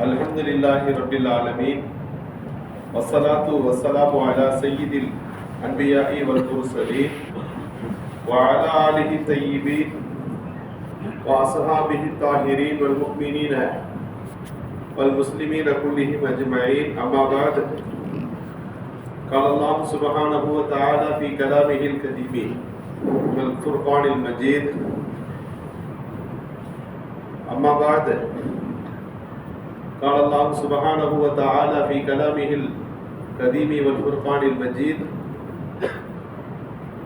الحمد لله رب العالمين. والصلاة والسلام على سيد الأنبياء والمرسلين وعلى آله الطيبين وأصحابه الطاهرين والمؤمنين والمسلمين كلهم أجمعين. أما بعد قال الله سبحانه وتعالى في كلامه الكريم والفرقان المجيد. أما بعد قال الله سبحانه وتعالى في كلامه القديم والفرقان المجيد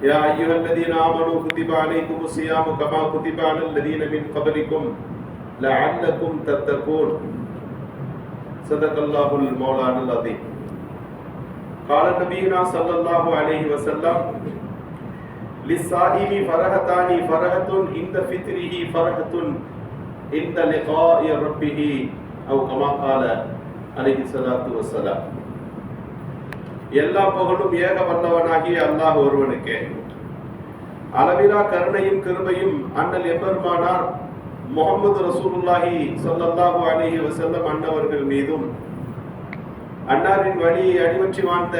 يا أيها الذين آمنوا كتب عليكم الصيام كما كتب على الذين من قبلكم لعلكم تتقون. صدق الله المولانا العظيم. قال نبينا صلى الله عليه وسلم للصائم فرحتان فرحة عند فطره فرحة عند لقاء ربه. அவ் கமாக்கால அலகி சலாத்து வசலா எல்லா புகழும் ஏக வல்லவனாகிய அல்லாஹ் ஒருவனுக்கே. அளவிலா கருணையும் கிருபையும் அண்ணல் எம்பெருமானார் முகமது ரசூலுல்லாஹி சல்லல்லாஹு அலிஹி வசல்லம் அன்னவர்கள் மீதும் அன்னாரின் வழியை அடிவற்றி வாழ்ந்த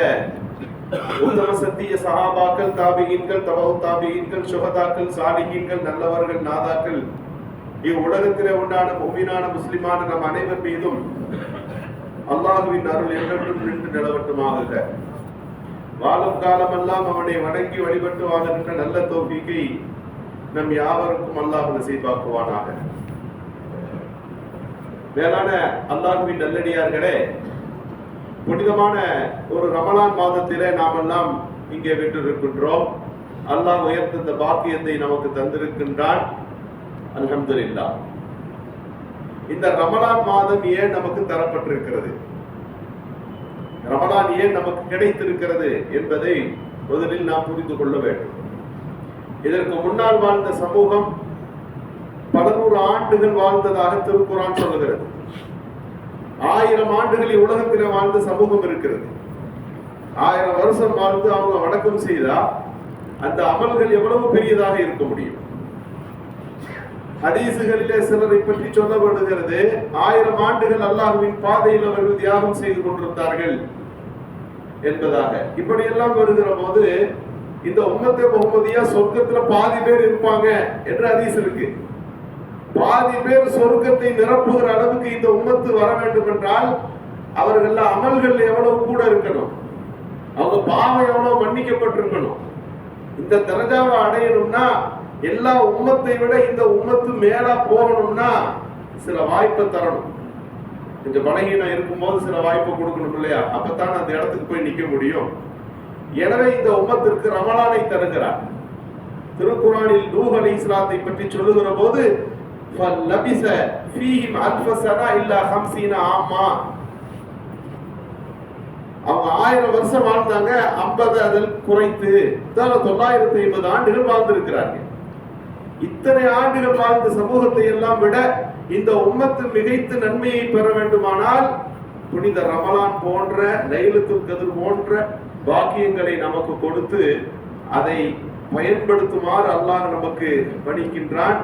உத்தம சத்திய சகாபாக்கள் தாபிகின்கள் தபவு தாபிகின்கள் சுகதாக்கள் சாலிகின்கள் நல்லவர்கள் நாதாக்கள் இவ்வுலகத்திலே உண்டான மும்மினான முஸ்லிமான நம் அனைவர் மீதும் அல்லாஹுவின் அருள் என்றென்றும் நின்று நிலவட்டுமாக வாழும் காலமெல்லாம் அவனை வணங்கி வழிபட்டு நின்ற நல்ல தோப்பிக்கை நம் யாவருக்கும் அல்லாஹ் நசீபாக்குவானாக மேலான அல்லாஹுவின் நல்லடியார்களே புனிதமான ஒரு ரமலான் மாதத்திலே நாம் எல்லாம் இங்கே விட்டிருக்கின்றோம் அல்லாஹ் உயர்ந்த இந்த பாக்கியத்தை நமக்கு தந்திருக்கின்றான் அல்ஹம்துலில்லா. இந்த ரமலான் மாதம் ஏன் நமக்கு தரப்பட்டிருக்கிறது? ரமலான் ஏன் நமக்கு கிடைத்திருக்கிறது என்பதை முதலில் நாம் புரிந்து கொள்ள வேண்டும். இதற்கு முன்னால் வாழ்ந்த சமூகம் பல நூறு ஆண்டுகள் வாழ்ந்ததாக திருக்குறான் சொல்லுகிறது. ஆயிரம் ஆண்டுகளில் உலகத்தில் வாழ்ந்த சமூகம் இருக்கிறது. ஆயிரம் வருஷம் வாழ்ந்து அவங்க வணக்கம் செய்தா அந்த அமல்கள் எவ்வளவு பெரியதாக இருக்க முடியும்? ஹதீசுகளிலே சிலரை பற்றி சொல்லப்படுகிறது. ஆயிரம் ஆண்டுகள் அல்லாஹுவின் பாதையில் அவர்கள் தியாகம் செய்து கொண்டிருந்தார்கள் என்பதாக. இப்படியெல்லாம் வருகிற போது இந்த உம்மத்தை முகமதியா சொர்க்கத்துல பாதி பேர் இருப்பாங்க என்று ஹதீஸ் இருக்கு. பாதி பேர் சொர்க்கத்தை நிரப்புகிற அளவுக்கு இந்த உம்மத்து வர வேண்டும் என்றால் அவர்கள் அமல்கள் எவ்வளவு கூட இருக்கணும். அவங்க பாவம் எவ்வளவு மன்னிக்கப்பட்டிருக்கணும். இந்த தரஜாவை அடையணும்னா எல்லா உம்மத்தை விட இந்த உம்மத்து மேலா போகணும்னா சில வாய்ப்பை தரணும். இந்த பலகீனம் இருக்கும்போது சில வாய்ப்பை கொடுக்கணும் இல்லையா? அப்பத்தான் அந்த இடத்துக்கு போய் நிற்க முடியும். எனவே இந்த உம்மத்திற்கு ரமலானை தருகிறார். திருக்குறானில் நூஹ் அலி இஸ்லாத்தை பற்றி சொல்லுகிற போது அவங்க ஆயிரம் வருஷம் வாழ்ந்தாங்க ஐம்பது அதில் குறைத்து தொள்ளாயிரத்தி ஐம்பது ஆண்டுகள் வாழ்ந்திருக்கிறார்கள். இத்தனை ஆண்டுகள் வாழ்ந்த சமூகத்தை எல்லாம் விட இந்த உம்மத்து மிகைத்து நன்மையை பெற வேண்டுமானால் புனித ரமலான் போன்ற லைலத்துல் கதிர் போன்ற பாக்கியங்களை நமக்கு கொடுத்து அதை பயன்படுத்துமாறு அல்லாஹ் நமக்கு பணிக்கின்றான்.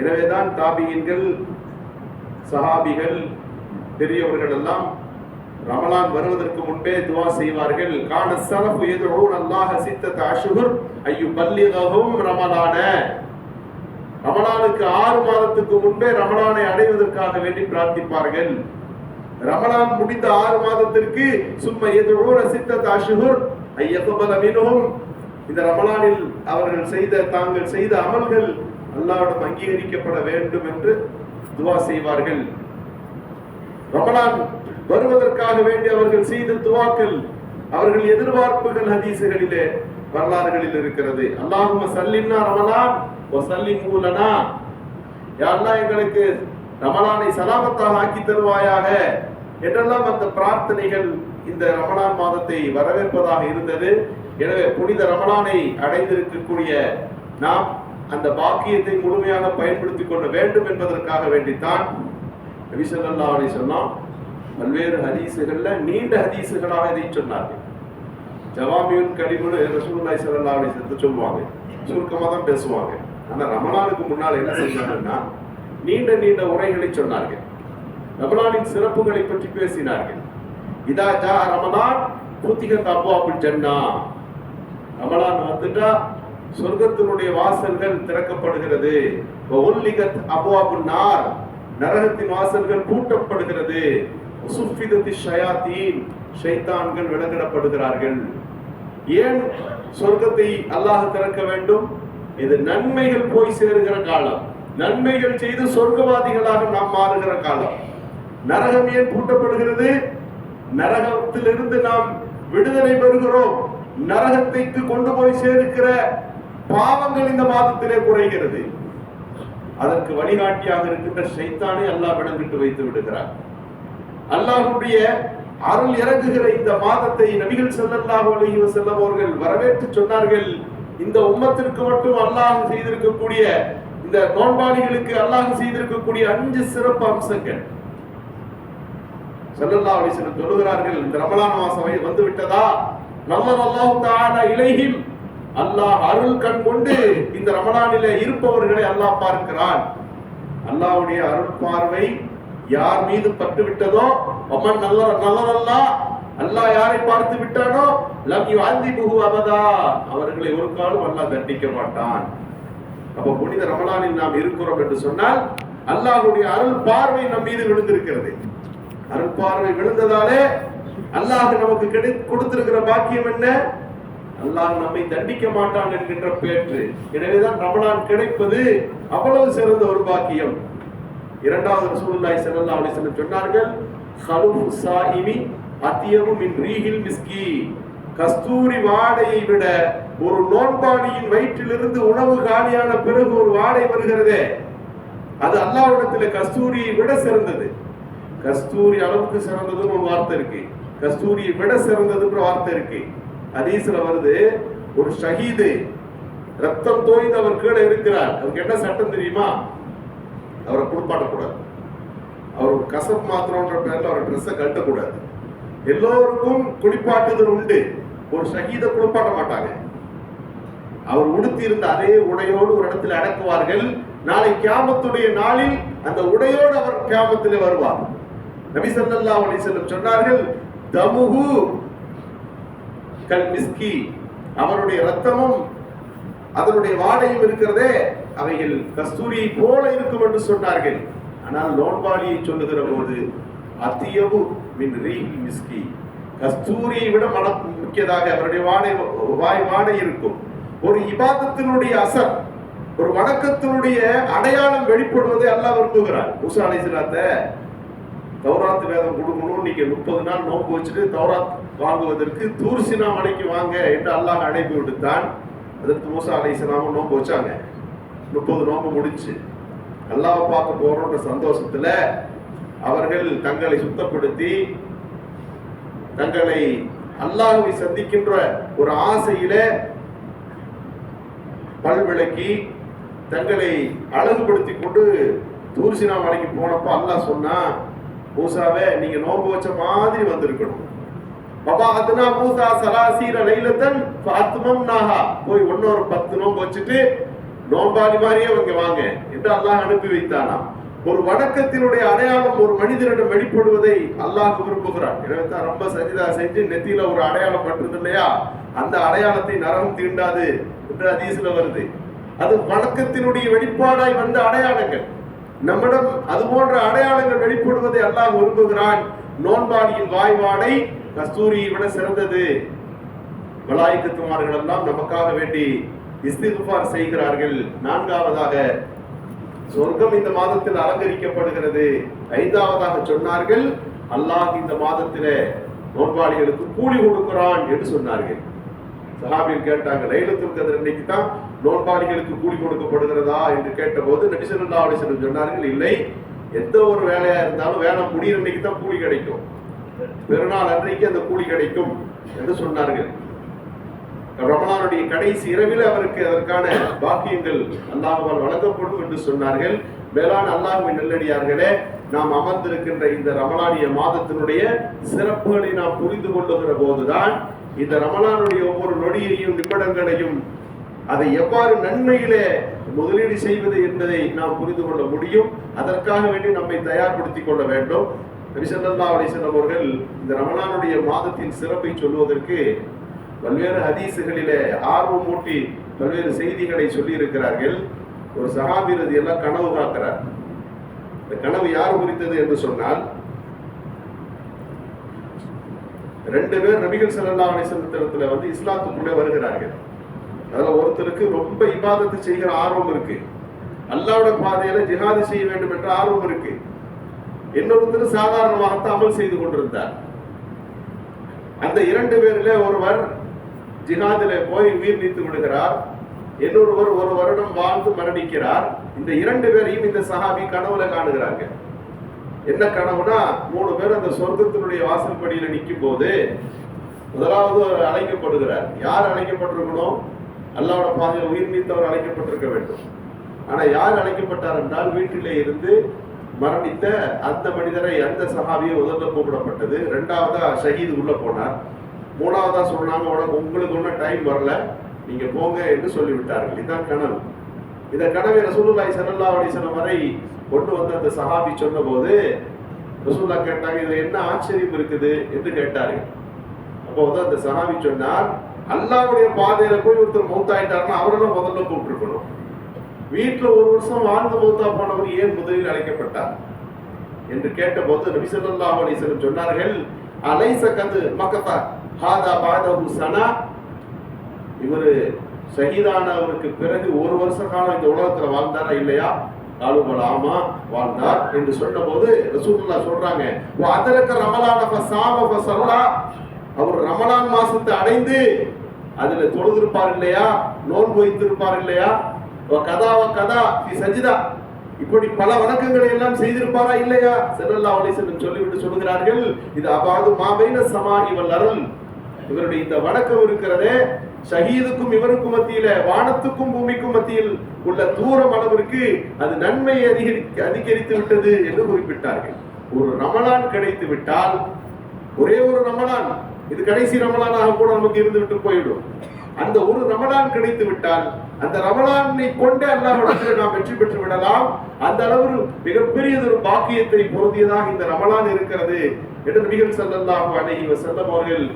எனவேதான் தாபியன்கள் சஹாபிகள் பெரியவர்கள் எல்லாம் ரமலான் வருவதற்கு முன்பே துவா செய்வார்கள். கான சலஃபு யதுஊன் அல்லாஹ் சித்தத அஷ்ஹுர் ஐயு பல்லிகவும் ரமலான. ரமலானுக்கு ஆறு மாதத்துக்கு முன்பே ரமலானை அடைவதற்காக வேண்டி பிரார்த்திப்பார்கள். ரமலான் முடிந்த ஆறு மாதத்திற்கு சும்மா யதுஊன சித்தத அஷ்ஹுர் ஐயப்பல மின்ஹும். இந்த ரமலானில் அவர்கள் செய்த தாங்கள் செய்த அமல்கள் அல்லாவிடம் அங்கீகரிக்கப்பட வேண்டும் என்று துவா செய்வார்கள். ரமலான் வருவதற்காக வேண்டி அவர்கள் செய்த துவாக்கள் அவர்கள் எதிர்பார்ப்புகள் ஹதீசுகளிலே வரலாறுகளில் இருக்கிறது. அல்லாஹும சல்லின்னா ரமலான் ஓ யாரெல்லாம் எங்களுக்கு ரமலானை சலாமத்தாக ஆக்கி தருவாயாக? என்றெல்லாம் அந்த பிரார்த்தனைகள் இந்த ரமலான் மாதத்தை வரவேற்பதாக இருந்தது. எனவே புனித ரமலானை அடைந்திருக்கக்கூடிய நாம் அந்த பாக்கியத்தை முழுமையாக பயன்படுத்திக் கொள்ள வேண்டும் என்பதற்காக வேண்டித்தான் நபிசல்லா அலி சொன்னான் பல்வேறு ஹதீசுகள்ல நீண்ட ஹதீசுகளாக இதை சொன்னார்கள். ஜவாமியுன் கலிமுன்னு ரசூல்லாய் சல்லா அலி சொல்லுவாங்க. சுருக்கமாக தான் பேசுவாங்க. அந்த ரமலானுக்கு முன்னால் என்ன செஞ்சாங்கன்னா நீண்ட நீண்ட உரைகளை சொன்னார்கள். ரமலானின் சிறப்புகளை பற்றி பேசினார்கள். இதா ஜா ரமலான் புத்திகத் அபுவாபுல் சொன்னா ரமலான் வந்துட்டா சொர்க்கத்தினுடைய வாசல்கள் திறக்கப்படுகிறது. ஒல்லிகத் அபுவாபுல் நார். நரகத்தின் வாசல்கள் பூட்டப்படுகிறது. சுஃபிதத்தி ஷயாத்தீன். ஷைத்தான்கள் விலங்கிடப்படுகிறார்கள். ஏன் சொர்க்கத்தை அல்லாஹ் திறக்க வேண்டும்? இது நன்மைகள் போய் சேருகிற காலம். நன்மைகள் செய்து சொர்க்கவாதிகளாக நாம் மாறுகிற காலம். நரகம் ஏன் பூட்டப்படுகிறது? நரகத்திலிருந்து நாம் விடுதலை பெறுகிறோம். நரகத்தைக்கு கொண்டு போய் சேர்க்கிற பாவங்கள் இந்த மாதத்திலே குறைகிறது. அதற்கு வழிகாட்டியாக இருக்கின்ற சைத்தானை அல்லாஹ் விளங்கிட்டு வைத்து விடுகிறார். அல்லாஹுடைய அருள் இறங்குகிற இந்த மாதத்தை நபிகள் ஸல்லல்லாஹு அலைஹி வஸல்லம் அவர்கள் வரவேற்று சொன்னார்கள். இந்த உம்மத்திற்கு மட்டும் அல்லாஹ் செய்திருக்கக்கூடிய இந்த நோன்பாளிகளுக்கு அல்லாஹ் செய்திருக்கக்கூடிய அஞ்சு சிறப்பு அம்சங்கள். செல்லல்லா அலைஹி சொல்லுகிறார்கள் இந்த ரமலான் மாசம் வந்து விட்டதா நல்ல அல்லாஹ் தஆலா அல்லாஹ் அருள் கண் கொண்டு இந்த ரமலானில இருப்பவர்களை அல்லாஹ் பார்க்கிறான். அல்லாஹ்வுடைய அருள் பார்வை யார் மீது பட்டு விட்டதோ அம்மன் நல்ல நல்லதல்லா அல்லாஹ் யாரை பார்த்து விட்டானோ? லம் யுஅதிபுஹு அபதா. அவர்களை ஒரு காலம் அல்லாஹ் தண்டிக்க மாட்டான். அப்ப புனித ரமலானில் நாம் இருக்கிறோம் என்று சொன்னால் அல்லாஹுடைய அருள் பார்வை நம் மீது விழுந்திருக்கிறது. அருள் பார்வை விழுந்ததாலே அல்லாஹ் நமக்கு கிடை கொடுத்திருக்கிற பாக்கியம் என்ன? அல்லாஹ் நம்மை தண்டிக்க மாட்டான் என்கின்ற பேற்று. எனவேதான் ரமலான் கிடைப்பது அவ்வளவு சிறந்த ஒரு பாக்கியம். இரண்டாவது ரசூலுல்லாஹி ஸல்லல்லாஹு அலைஹி வஸல்லம் சொன்னார்கள் அத்தியமும் இன் ரீஹில் மிஸ்கி. கஸ்தூரி வாடையை விட ஒரு நோன்பாணியின் வயிற்றிலிருந்து உணவு காலியான பிறகு ஒரு வாடை வருகிறதே. அது அல்லாஹ்விடத்தில் கஸ்தூரியை விட சிறந்தது. கஸ்தூரி அளவுக்கு சிறந்ததுன்னு ஒரு வார்த்தை இருக்கு. கஸ்தூரியை விட சிறந்ததுன்ற வார்த்தை இருக்கு. அதீசில வருது ஒரு ஷஹீது ரத்தம் தோய்ந்து அவர் கீழே இருக்கிறார். அவருக்கு என்ன சட்டம் தெரியுமா? அவரை குளிப்பாட்டக்கூடாது. அவர் கசப் மாத்திரம்ன்ற பேர்ல அவர் ட்ரெஸ்ஸை கட்டக்கூடாது எல்லோருக்கும் குளிப்பாட்டுதல் உண்டு. ஒரு சகித குளிப்பாட்ட மாட்டாங்க. அவர் உடுத்தியிருந்த அதே உடையோடு ஒரு இடத்தில் அடக்குவார்கள். நாளை கியாமத்துடைய நாளில் அந்த உடையோடு அவர் கியாமத்தில் வருவார். நபி சல்லா அலி செல்லம் சொன்னார்கள் தமுகு கல் மிஸ்கி. அவருடைய ரத்தமும் அதனுடைய வாடையும் இருக்கிறதே. அவைகள் கஸ்தூரியை போல இருக்கும் என்று சொன்னார்கள். ஆனால் நோன்பாளியை சொல்லுகிற போது அத்தியவு மின் ரீ மிஸ்கி கஸ்தூரியை விட மன முக்கியதாக அவருடைய வாடை வாய் வாடை இருக்கும். ஒரு இபாதத்தினுடைய அசர் ஒரு வணக்கத்தினுடைய அடையாளம் வெளிப்படுவதை அல்ல விரும்புகிறார். மூசா அலிசிலாத்த தௌராத் வேதம் கொடுக்கணும் நீங்க முப்பது நாள் நோன்பு வச்சுட்டு தௌராத் வாங்குவதற்கு தூர்சினா மலைக்கு வாங்க என்று அல்லாஹ் அழைப்பு விடுத்தான். அதற்கு மூசா அலிசலாமும் நோன்பு வச்சாங்க. முப்பது நோன்பு முடிச்சு அல்லாஹ் பார்க்க போறோன்ற சந்தோஷத்துல அவர்கள் தங்களை சுத்தப்படுத்தி தங்களை அல்லாஹுவை சந்திக்கின்ற ஒரு ஆசையில பல் விளக்கி தங்களை அழகுபடுத்தி கொண்டு தூர்சினா மலைக்கு போனப்ப அல்லாஹ் சொன்னா மூசாவே நீங்க நோன்பு வச்ச மாதிரி வந்திருக்கணும். பாபா அதுனா மூசா சராசீர லைலத்தன் பாத்துமம் நாகா போய் ஒன்னொரு பத்து நோன்பு வச்சுட்டு நோம்பாடி மாதிரியே இங்க வாங்க என்று அல்லாஹ் அனுப்பி வைத்தானா ஒரு வணக்கத்தினுடைய அடையாளம் ஒரு மனிதனிடம் வெளிப்படுவதை அல்லாஹ் விரும்புகிறான். எனவே தான் ரொம்ப சஜிதா செஞ்சு நெத்தியில ஒரு அடையாளம் பட்டுது இல்லையா? அந்த அடையாளத்தை நரகம் தீண்டாது என்று அதீசில வருது. அது வணக்கத்தினுடைய வெளிப்பாடாய் வந்த அடையாளங்கள். நம்மிடம் அது போன்ற அடையாளங்கள் வெளிப்படுவதை அல்லாஹ் விரும்புகிறான். நோன்பாடியின் வாய்வாடை கஸ்தூரியை விட சிறந்தது. மலாய்க்கத்துமார்கள் எல்லாம் நமக்காக வேண்டி இஸ்திகுபார் செய்கிறார்கள். நான்காவதாக சொர்க்கம் இந்த மாதத்தில் அலங்கரிக்கப்படுகிறது. ஐந்தாவதாக சொன்னார்கள் அல்லாஹ் இந்த மாதத்திலே நோன்பாளிகளுக்கு கூலி கொடுக்கிறான் என்று சொன்னார்கள். சஹாபியில் கேட்டாங்க லைலத்துல் கதிர் இன்னைக்கு தான் நோன்பாளிகளுக்கு கூலி கொடுக்கப்படுகிறதா என்று கேட்டபோது நபி ஸல்லல்லாஹு சொன்னார்கள் இல்லை எந்த ஒரு வேலையா இருந்தாலும் வேலை முடியிற அன்னைக்கு தான் கூலி கிடைக்கும். பெருநாள் அன்றைக்கு அந்த கூலி கிடைக்கும் என்று சொன்னார்கள். ரமணானுடைய கடைசி இரவில் அவருக்கு அதற்கான பாக்கியங்கள் அல்லாஹ்வால் வழங்கப்படும் என்று சொன்னார்கள். மேலான அல்லாஹ்வின் நெல்லடியார்களே நாம் அமர்ந்திருக்கின்ற இந்த ரமலானிய மாதத்தினுடைய சிறப்புகளை நாம் புரிந்து கொள்ளுகிற போதுதான் இந்த ரமலானுடைய ஒவ்வொரு நொடியையும் நிமிடங்களையும் அதை எவ்வாறு நன்மையிலே முதலீடு செய்வது என்பதை நாம் புரிந்து கொள்ள முடியும். அதற்காக வேண்டி நம்மை தயார்படுத்திக் கொள்ள வேண்டும். நபிசல்லா அலிசல்லம் அவர்கள் இந்த ரமணானுடைய மாதத்தின் சிறப்பை சொல்வதற்கு பல்வேறு ஹதீசுகளிலே ஆர்வம் மூட்டி பல்வேறு செய்திகளை சொல்லி இருக்கிறார்கள் ஒரு சகாபிரதி எல்லாம் கனவு காக்கிறார். இந்த கனவு யார் குறித்தது என்று சொன்னால் ரெண்டு பேர் நபிகள் ஸல்லல்லாஹு அலைஹி வந்து இஸ்லாத்துக்குள்ளே வருகிறார்கள். அதுல ஒருத்தருக்கு ரொம்ப இபாதத்து செய்கிற ஆர்வம் இருக்கு. அல்லாவோட பாதையில ஜிஹாது செய்ய வேண்டும் என்ற ஆர்வம் இருக்கு. இன்னொருத்தர் சாதாரணமாகத்தான் அமல் செய்து கொண்டிருந்தார். அந்த இரண்டு பேரில் ஒருவர் ஜிஹாதிலே போய் உயிர் நீத்து விடுகிறார். இன்னொருவர் ஒரு வருடம் வாழ்ந்து மரணிக்கிறார். இந்த இரண்டு பேரையும் இந்த சஹாபி கனவுல காணுகிறாங்க. என்ன கனவுனா மூணு பேர் அந்த சொர்க்கத்தினுடைய வாசல் படியில நிற்கும் போது முதலாவது அவர் அழைக்கப்படுகிறார். யார் அழைக்கப்பட்டிருக்கணும்? அல்லாவோட பாதையில் உயிர் நீத்தவர் அழைக்கப்பட்டிருக்க வேண்டும். ஆனா யார் அழைக்கப்பட்டார் என்றால் வீட்டிலே இருந்து மரணித்த அந்த மனிதரை அந்த சஹாபியை முதல்ல கூப்பிடப்பட்டது. ரெண்டாவதா ஷஹீத் உள்ள போனார். மூணாவதா சொன்னாங்க உடனே உங்களுக்கு ஒன்றும் டைம் வரல நீங்க போங்க என்று சொல்லிவிட்டார்கள். இதுதான் கனவு. இந்த கனவை ரசூலுல்லாஹி ஸல்லல்லாஹு அலைஹி வரை கொண்டு வந்த அந்த சஹாபி சொன்னபோது ரசூல்லா கேட்டாங்க இதுல என்ன ஆச்சரியம் இருக்குது? என்று கேட்டார்கள். அப்போ வந்து அந்த சஹாபி சொன்னார் அல்லாவுடைய பாதையில போய் ஒருத்தர் மௌத்தாயிட்டாருன்னா அவரெல்லாம் முதல்ல கூப்பிட்டுருக்கணும். வீட்டுல ஒரு வருஷம் வாழ்ந்து மௌத்தா போனவர் ஏன் முதலில் அழைக்கப்பட்டார்? என்று கேட்டபோது நபி ஸல்லல்லாஹு சொன்னார்கள் அலைச கது மக்கதா ஹாதா பாதஹு சனா. இவரு ஷஹீதானவருக்கு பிறகு ஒரு வருஷ காலம் இந்த உலகத்துல வாழ்ந்தாரா இல்லையா? காலுபல் ஆமா வாழ்ந்தார் என்று சொன்னபோது ரசூல்லா சொல்றாங்க அதற்கு ரமலான சாம ஃபஸல்லா அவர் ரமலான் மாசத்தை அடைந்து அதுல தொழுதிருப்பார் இல்லையா? நோன்பு வைத்திருப்பார் இல்லையா? கதாவ கதா கதா சஜிதா. இப்படி பல வணக்கங்களை எல்லாம் செய்திருப்பாரா இல்லையா? செல்லல்லா அலிசன் சொல்லிவிட்டு சொல்கிறார்கள் இது அபாது மாபைன சமாஹி வல் அருள். இவருடைய இந்த வணக்கம் இருக்கிறதே ஷஹீதுக்கும் இவருக்கும் மத்தியில வானத்துக்கும் பூமிக்கும் மத்தியில் உள்ள தூரம் அளவிற்கு அது நன்மையை அதிகரி அதிகரித்து விட்டது என்று குறிப்பிட்டார்கள். ஒரு ரமலான் கிடைத்து விட்டால் ஒரே ஒரு ரமலான் இது கடைசி ரமலானாக கூட நமக்கு இருந்து விட்டு போயிடும். அந்த ஒரு ரமலான் கிடைத்து விட்டால் அந்த ரமலானை கொண்டே அல்லாஹிடத்தில் நாம் வெற்றி பெற்று விடலாம். அந்த அளவு மிகப்பெரியதொரு பாக்கியத்தை பொருந்தியதாக இந்த ரமலான் இருக்கிறது என்று நபிகள் ஸல்லல்லாஹு அலைஹி வஸல்லம் அவர்கள்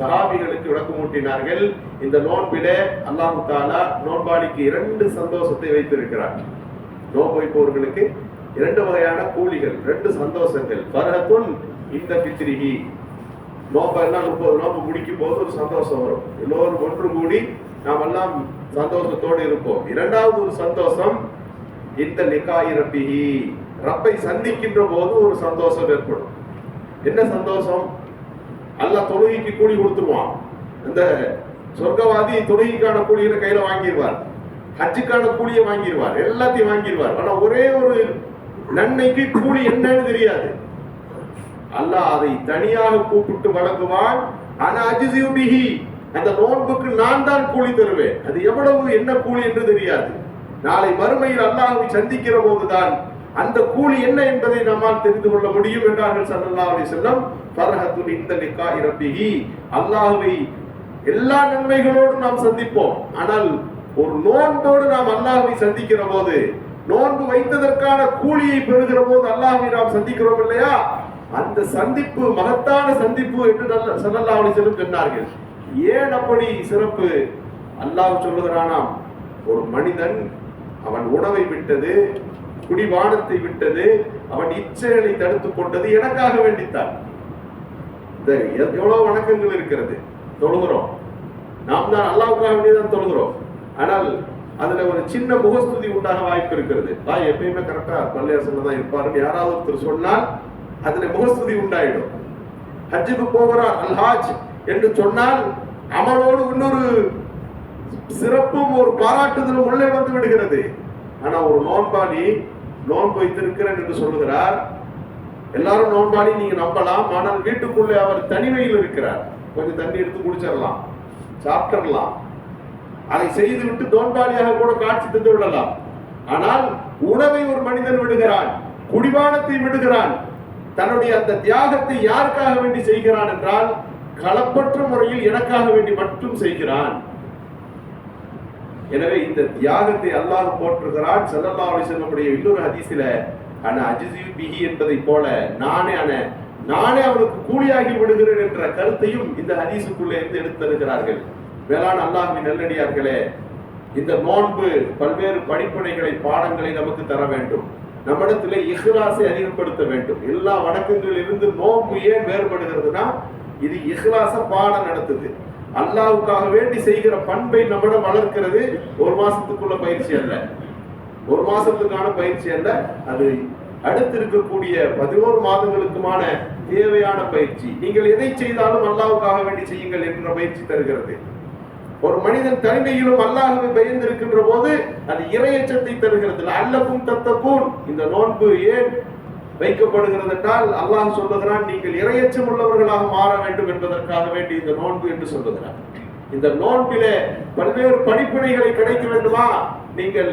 சஹாபிகளுக்கு விளக்கமூட்டினார்கள். இந்த நோன்பிலே அல்லாஹு தாலா நோன்பாளிக்கு இரண்டு சந்தோஷத்தை வைத்திருக்கிறார். நோன்பு வைப்பவர்களுக்கு இரண்டு வகையான கூலிகள் ரெண்டு சந்தோஷங்கள். பரஹத்துன் இந்த பித்திரிகி நோம்பெல்லாம் முப்பது நோம்பு முடிக்கும் போது ஒரு சந்தோஷம் வரும். எல்லோரும் ஒன்று கூடி நாம் எல்லாம் சந்தோஷத்தோடு இருப்போம். இரண்டாவது ஒரு சந்தோஷம் இந்த லிகாய் ரப்பிஹி. ரப்பை சந்திக்கின்ற போது ஒரு சந்தோஷம் ஏற்படும். என்ன சந்தோஷம்? அல்ல தொழுகைக்கு கூலி கொடுத்துருவான். அந்த சொர்க்கவாதி தொழுகைக்கான கூலியை கையில வாங்கிடுவார். ஹஜ்ஜுக்கான கூலியை வாங்கிடுவார். எல்லாத்தையும் வாங்கிடுவார். ஆனா ஒரே ஒரு நன்மைக்கு கூலி என்னன்னு தெரியாது. அல்ல அதை தனியாக கூப்பிட்டு வழங்குவான். ஆனா அஜிசிபிஹி அந்த நோன்புக்கு நான் தான் கூலி தருவேன். அது எவ்வளவு என்ன கூலி என்று தெரியாது. நாளை மறுமையில் அல்லாஹ்வை சந்திக்கிற போதுதான் அந்த கூலி என்ன என்பதை நம்மால் தெரிந்து கொள்ள முடியும் என்றார்கள் ஸல்லல்லாஹு அலைஹி வஸல்லம். ஃபர்ஹத்துல் இந்த நிக்கா ரப்பிஹி. அல்லாஹ்வை எல்லா நன்மைகளோடும் நாம் சந்திப்போம். ஆனால் ஒரு நோன்போடு நாம் அல்லாஹ்வை சந்திக்கிற போது நோன்பு வைத்ததற்கான கூலியை பெறுகிற போது அல்லாஹ்வை நாம் சந்திக்கிறோம் இல்லையா? அந்த சந்திப்பு மகத்தான சந்திப்பு என்று நல்ல ஸல்லல்லாஹு அலைஹி வஸல்லம் சொன்னார்கள். ஏன் அப்படி சிறப்பு? அல்லாஹ் சொல்லுகிறானாம் ஒரு மனிதன் அவன் உணவை விட்டது குடிவானத்தை விட்டது. அவன் இச்சைகளை தடுத்துக் கொண்டது. எனக்காக வேண்டித்தான். இந்த எவ்வளவு வணக்கங்கள் இருக்கிறது. தொழுகிறோம். நாம் தான் அல்லாவுக்காக வேண்டியதான் தொழுகிறோம். ஆனால் அதுல ஒரு சின்ன முகஸ்துதி உண்டாக வாய்ப்பு இருக்கிறது. பாய் எப்பயுமே கரெக்டா பள்ளியார் தான் இருப்பாருன்னு யாராவது ஒருத்தர் சொன்னால் அதுல முகஸ்துதி உண்டாயிடும். ஹஜ்ஜுக்கு போகிறார் அல்ஹாஜ் என்று சொன்னால் அமலோடு இன்னொரு சிறப்பும் ஒரு பாராட்டுதலும் உள்ளே வந்து விடுகிறது. ஆனா ஒரு நோன்பாளி நோன்பு வைத்திருக்கிறேன் என்று சொல்லுகிறார். எல்லாரும் நோன்பாடி நீங்க நம்பலாம் ஆனால் வீட்டுக்குள்ளே அவர் தனிமையில் இருக்கிறார். கொஞ்சம் தண்ணி எடுத்து குடிச்சிடலாம் சாப்பிட்டுடலாம். அதை செய்துவிட்டு நோன்பாளியாக கூட காட்சி தந்து விடலாம். ஆனால் உணவை ஒரு மனிதன் விடுகிறான் குடிபானத்தை விடுகிறான். தன்னுடைய அந்த தியாகத்தை யாருக்காக வேண்டி செய்கிறான் என்றால் களப்பற்ற முறையில் எனக்காக வேண்டி மட்டும் செய்கிறான். எனவே இந்த தியாகத்தை அல்லாஹ் போற்றுகிறான் செல்லல்லா அலைஹி வஸல்லமுடைய இன்னொரு ஹதீஸில அன அஜ்ஸி பிஹி என்பதை போல நானே அன நானே அவனுக்கு கூலியாகி விடுகிறேன் என்ற கருத்தையும் இந்த ஹதீஸுக்குள்ளே இருந்து எடுத்து தருகிறார்கள். வேளாண் அல்லாஹின் நெல்லடியார்களே இந்த நோன்பு பல்வேறு படிப்பனைகளை பாடங்களை நமக்கு தர வேண்டும். நம்மிடத்துல இஹ்லாசை அதிகப்படுத்த வேண்டும். எல்லா வணக்கங்களிலிருந்து நோன்பு ஏன் வேறுபடுகிறதுனா இது இஹ்லாச பாடம் நடத்துது. அல்லாவுக்காக வேண்டி செய்கிற பண்பை நம்மிடம் வளர்க்கிறது ஒரு மாசத்துக்குள்ள பயிற்சி அல்ல. ஒரு மாசத்துக்கான பயிற்சி அல்ல. அது அடுத்து இருக்கக்கூடிய பதினோரு மாதங்களுக்குமான தேவையான பயிற்சி. நீங்கள் எதை செய்தாலும் அல்லாவுக்காக வேண்டி செய்யுங்கள் என்ற பயிற்சி தருகிறது. ஒரு மனிதன் தனிமையிலும் அல்லாஹ்வை பயந்து இருக்கின்ற போது அது இரையச்சத்தை தருகிறது. அல்லக்கும் தத்தக்கும் இந்த நோன்பு ஏன் வைக்கப்படுகிறது என்றால் அல்லாஹ் சொல்லுகிறான் நீங்கள் இரையச்சம் உள்ளவர்களாக மாற வேண்டும் என்பதற்காக வேண்டி இந்த நோன்பு என்று சொல்லுகிறான் இந்த நோன்பிலே பல்வேறு படிப்பினைகளை கிடைக்க வேண்டுமா? நீங்கள்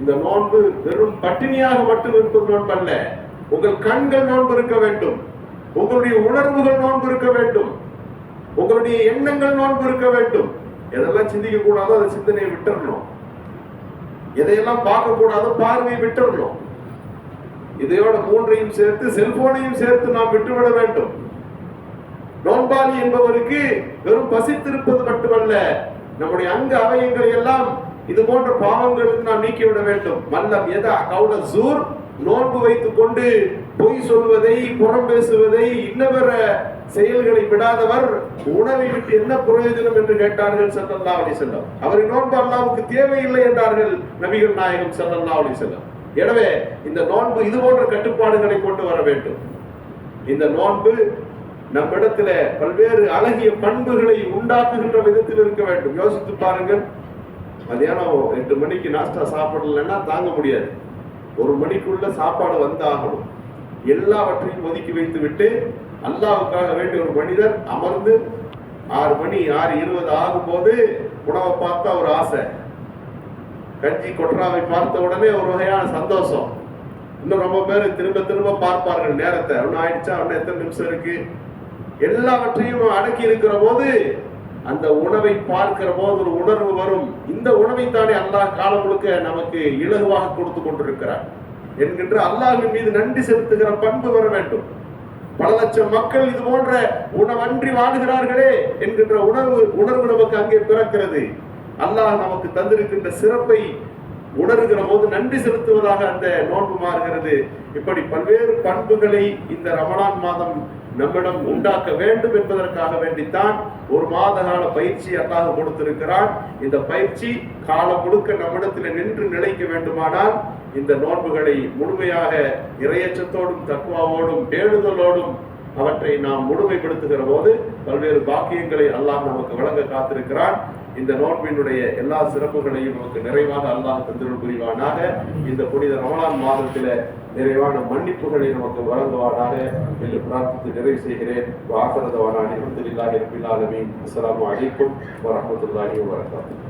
இந்த நோன்பு வெறும் பட்டினியாக மட்டும் இருக்கும் நோன்பு அல்ல உங்கள் கண்கள் நோன்பு இருக்க வேண்டும் உங்களுடைய உணர்வுகள் நோன்பு இருக்க வேண்டும் உங்களுடைய எண்ணங்கள் நோன்பு இருக்க வேண்டும். எதெல்லாம் சிந்திக்க கூடாதோ அதை சிந்தனையை விட்டுறணும். எதையெல்லாம் பார்க்க கூடாதோ பார்வையை விட்டுறணும். இதையோட மூன்றையும் சேர்த்து செல்போனையும் சேர்த்து நாம் விட்டுவிட வேண்டும். நோன்பாளி என்பவருக்கு வெறும் பசித்திருப்பது மட்டுமல்ல நம்முடைய அங்க அவயங்களை எல்லாம் இது போன்ற பாவங்களுக்கு நாம் நீக்கிவிட வேண்டும். மல்லம் எதா கவுட சூர் நோன்பு வைத்துக் கொண்டு பொய் சொல்வதை புறம் பேசுவதை இன்னவர செயல்களை விடாதவர் உணவை விட்டு என்ன பிரயோஜனம் என்று கேட்டார்கள் சல்லல்லா அலி செல்லம் அவரின் நோன்பு அல்லாவுக்கு தேவையில்லை என்றார்கள் நபிகள் நாயகம் சல்லல்லா அலி செல்லம் எனவே இந்த நோன்பு இது போன்ற கட்டுப்பாடுகளை கொண்டு வர வேண்டும். இந்த நோன்பு நம்மிடத்துல பல்வேறு அழகிய பண்புகளை உண்டாக்குகின்ற விதத்தில் இருக்க வேண்டும். யோசித்து பாருங்கள். மதியானம் எட்டு மணிக்கு நாஸ்டா சாப்பிடலன்னா தாங்க முடியாது. ஒரு மணிக்குள்ள சாப்பாடு வந்தாகணும். எல்லாவற்றையும் ஒதுக்கி வைத்து விட்டு அல்லாவுக்காக வேண்டிய ஒரு மனிதர் அமர்ந்து ஆறு மணி ஆறு இருபது ஆகும்போது உணவை பார்த்தா ஒரு ஆசை. கஞ்சி கொட்ராவை பார்த்த உடனே ஒரு வகையான சந்தோஷம். இன்னும் ரொம்ப பேர் திரும்ப திரும்ப பார்ப்பார்கள் நேரத்தை. ஒன்னும் ஆயிடுச்சா? இன்னும் எத்தனை நிமிஷம் இருக்கு? எல்லாவற்றையும் அடக்கி இருக்கிற போது அந்த உணவை பார்க்கிற போது ஒரு உணர்வு வரும். இந்த உணவை தானே அல்லாஹ் காலம் முழுக்க நமக்கு இலகுவாக கொடுத்து கொண்டிருக்கிறார். என்கின்ற அல்லாஹின் மீது நன்றி செலுத்துகிற பண்பு வர வேண்டும். பல லட்சம் மக்கள் இது போன்ற உணவன்றி வாழுகிறார்களே என்கின்ற உணர்வு உணர்வு நமக்கு அங்கே பிறக்கிறது. அல்லாஹ் நமக்கு தந்திருக்கின்ற சிறப்பை உணர்கிற போது நன்றி செலுத்துவதாக அந்த நோன்பு மாறுகிறது. இப்படி பல்வேறு பண்புகளை இந்த ரமணான் மாதம் நம்மிடம் உண்டாக்க வேண்டும் என்பதற்காக வேண்டித்தான் ஒரு மாத கால பயிற்சி அல்லாஹ் கொடுத்திருக்கிறான். இந்த பயிற்சி காலம் முழுக்க நம்மிடத்தில் நின்று நிலைக்க வேண்டுமானால் இந்த நோன்புகளை முழுமையாக இரையச்சத்தோடும் தக்குவாவோடும் பேணுதலோடும் அவற்றை நாம் முழுமைப்படுத்துகிற போது பல்வேறு பாக்கியங்களை அல்லாஹ் நமக்கு வழங்க காத்திருக்கிறான். இந்த நோன்பினுடைய எல்லா சிறப்புகளையும் நமக்கு நிறைவாக அல்லாஹ் தந்திருள் புரிவானாக. இந்த புனித ரமலான் மாதத்தில நிறைவான மன்னிப்புகளை நமக்கு வழங்குவானாக என்று பிரார்த்தித்து நிறைவு செய்கிறேன். வாசரதவானானி அஹமதுல்லாஹி ரபில் ஆலமின். அஸ்லாம் வலைக்கும் வரமத்துல்லாஹி வரகாத்து